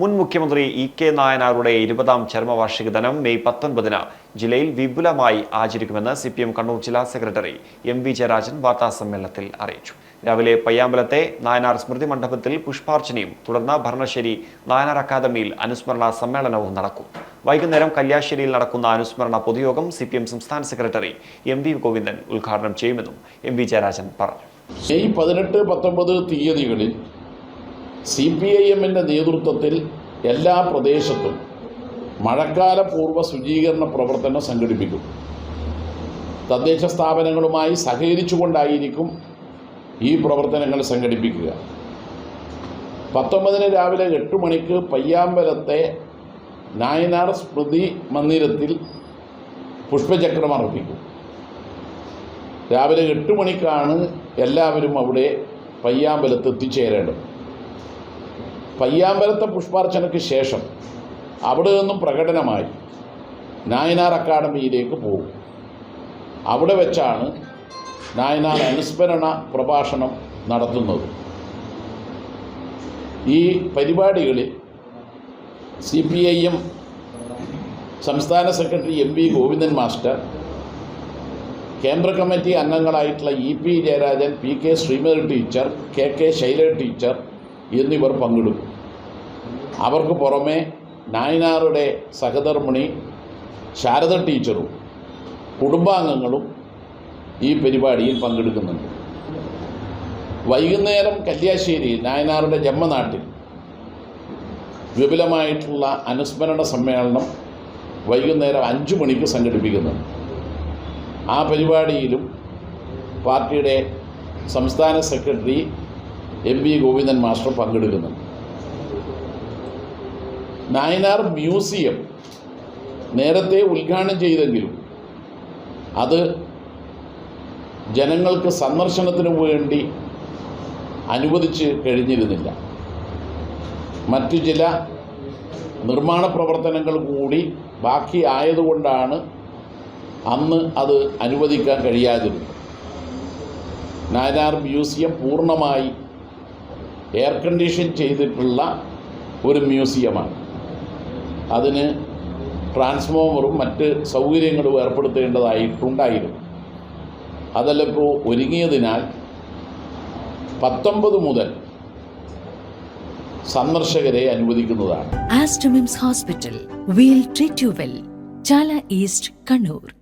മുൻ മുഖ്യമന്ത്രി E K നായനാരുടെ ഇരുപതാം ചരമവാർഷിക ദിനം മെയ് പത്തൊൻപതിന് ജില്ലയിൽ വിപുലമായി ആചരിക്കുമെന്ന് സി പി എം കണ്ണൂർ ജില്ലാ സെക്രട്ടറി എം വി ജയരാജൻ വാർത്താസമ്മേളനത്തിൽ അറിയിച്ചു. രാവിലെ പയ്യാമ്പലത്തെ നായനാർ സ്മൃതി മണ്ഡപത്തിൽ പുഷ്പാർച്ചനയും തുടർന്ന് ഭരണശ്ശേരി നായനാർ അക്കാദമിയിൽ അനുസ്മരണ സമ്മേളനവും നടക്കും. വൈകുന്നേരം കല്യാശ്ശേരിയിൽ നടക്കുന്ന അനുസ്മരണ പൊതുയോഗം സി പി എം സംസ്ഥാന സെക്രട്ടറി എം വി ഗോവിന്ദൻ ഉദ്ഘാടനം ചെയ്യുമെന്നും എം വി ജയരാജൻ പറഞ്ഞു. മെയ് പതിനെട്ട് പത്തൊമ്പത് തീയതികളിൽ സി പി ഐ എമ്മിന്റെ നേതൃത്വത്തിൽ എല്ലാ പ്രദേശത്തും മഴക്കാല പൂർവ ശുചീകരണ പ്രവർത്തനം സംഘടിപ്പിക്കും. തദ്ദേശ സ്ഥാപനങ്ങളുമായി സഹകരിച്ചുകൊണ്ടായിരിക്കും ഈ പ്രവർത്തനങ്ങൾ സംഘടിപ്പിക്കുക. പത്തൊമ്പതിന് രാവിലെ എട്ട് മണിക്ക് പയ്യാമ്പലത്തെ നായനാർ സ്മൃതി മന്ദിരത്തിൽ പുഷ്പചക്രം അർപ്പിക്കും. രാവിലെ എട്ട് മണിക്കാണ് എല്ലാവരും അവിടെ പയ്യാമ്പലത്ത് എത്തിച്ചേരേണ്ടത്. പയ്യാമ്പലത്തെ പുഷ്പാർച്ചനയ്ക്ക് ശേഷം അവിടെ നിന്നും പ്രകടനമായി നായനാർ അക്കാഡമിയിലേക്ക് പോകും. അവിടെ വെച്ചാണ് നായനാർ അനുസ്മരണ പ്രഭാഷണം നടത്തുന്നത്. ഈ പരിപാടികളിൽ സി പി ഐ എം സംസ്ഥാന secretary M V Govindan master കേന്ദ്ര committee അംഗങ്ങളായിട്ടുള്ള E P Jayarajan P K Sreemathi teacher K K Shaila teacher എന്നിവർ പങ്കെടുക്കും അവർക്ക് പുറമെ നായനാറുടെ സഹധർമ്മിണി ശാരദ ടീച്ചറും കുടുംബാംഗങ്ങളും ഈ പരിപാടിയിൽ പങ്കെടുക്കുന്നുണ്ട്. വൈകുന്നേരം കല്യാശ്ശേരി നായനാറുടെ ജന്മനാട്ടിൽ വിപുലമായിട്ടുള്ള അനുസ്മരണ സമ്മേളനം വൈകുന്നേരം അഞ്ച് മണിക്ക് സംഘടിപ്പിക്കുന്നുണ്ട്. ആ പരിപാടിയിലും പാർട്ടിയുടെ സംസ്ഥാന secretary M V Govindan master പങ്കെടുക്കുന്നുണ്ട് നായനാർ മ്യൂസിയം നേരത്തെ ഉദ്ഘാടനം ചെയ്തെങ്കിലും അത് ജനങ്ങൾക്ക് സന്ദർശനത്തിന് വേണ്ടി അനുവദിച്ച് കഴിഞ്ഞിരുന്നില്ല. മറ്റു ചില നിർമ്മാണ പ്രവർത്തനങ്ങൾ കൂടി ബാക്കി ആയതുകൊണ്ടാണ് അന്ന് അത് അനുവദിക്കാൻ കഴിയാതിരുന്നത്. നായനാർ മ്യൂസിയം പൂർണമായി എയർ കണ്ടീഷൻ ചെയ്തിട്ടുള്ള ഒരു മ്യൂസിയമാണ്. അതിന് ട്രാൻസ്ഫോമറും മറ്റ് സൗകര്യങ്ങളും ഏർപ്പെടുത്തേണ്ടതായിട്ടുണ്ടായിരുന്നു. അതെല്ലാം ഇപ്പോൾ ഒരുങ്ങിയതിനാൽ പത്തൊമ്പത് മുതൽ സന്ദർശകരെ അനുവദിക്കുന്നതാണ്. Aster MIMS hospital we'll treat you well Chala east Kannur.